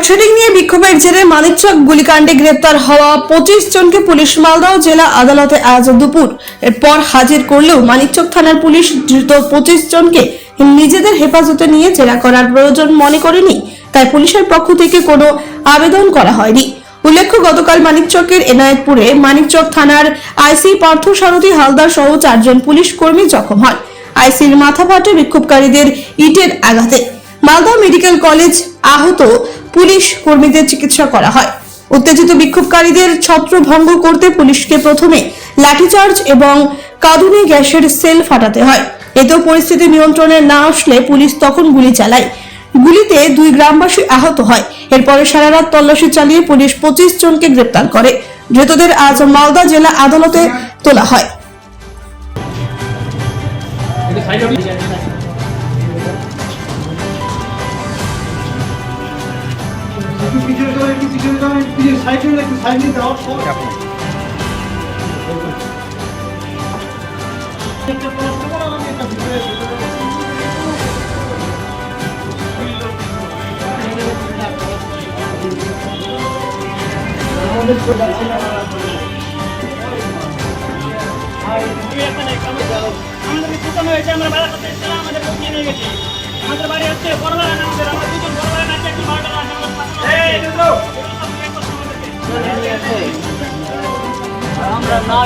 Load shedding নিয়ে বিক্ষোভের জেরে মানিকচক গুলিকাণ্ডে গ্রেপ্তার হওয়া পঁচিশ জনকে পুলিশ মালদহ জেলা আদালতে আজ দুপুর এরপর হাজির করলেও মানিকচক থানার পুলিশ ধৃত পঁচিশ জনকে নিজেদের হেফাজতে নিয়ে জেরা করার প্রয়োজন মনে করেনি, তাই পুলিশের পক্ষ থেকে কোনো আবেদন করা হয়নি। উল্লেখ্য, গতকাল মানিকচকের এনায়েতপুরে মানিকচক থানার আইসি পার্থ সারথী হালদার সহ চারজন পুলিশ কর্মী জখম হন আইসির মাথা ফাটে বিক্ষোভকারীদের ইটের আঘাতে। মালদহ মেডিকেল কলেজ আহত পুলিশ কর্মীদের চিকিৎসা করা হয়। উত্তেজিত বিক্ষোভকারীদের ছত্রভঙ্গ করতে পুলিশকে প্রথমে লাঠিচার্জ এবং কাঁদুনে গ্যাসের সেল ফাটাতে হয়। এতেও পরিস্থিতি নিয়ন্ত্রণে না আসলে পুলিশ তখন গুলি চালায়। গুলিতে দুই গ্রামবাসী আহত হয়। এরপরে সারা রাত তল্লাশি চালিয়ে পুলিশ পঁচিশ জনকে গ্রেপ্তার করে। ধৃতদের আজ মালদা জেলা আদালতে তোলা হয়। আমাদের বাড়ি হচ্ছে বড়বাড়া আমাদের আমরা দুজন বড়বাড়া নাচে একটি বারোটা আমরা না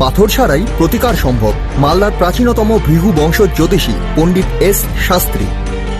পাথর ছাড়াই প্রতিকার সম্ভব মালদার প্রাচীনতম ভৃহু বংশ জ্যোতিষী পণ্ডিত এস শাস্ত্রী।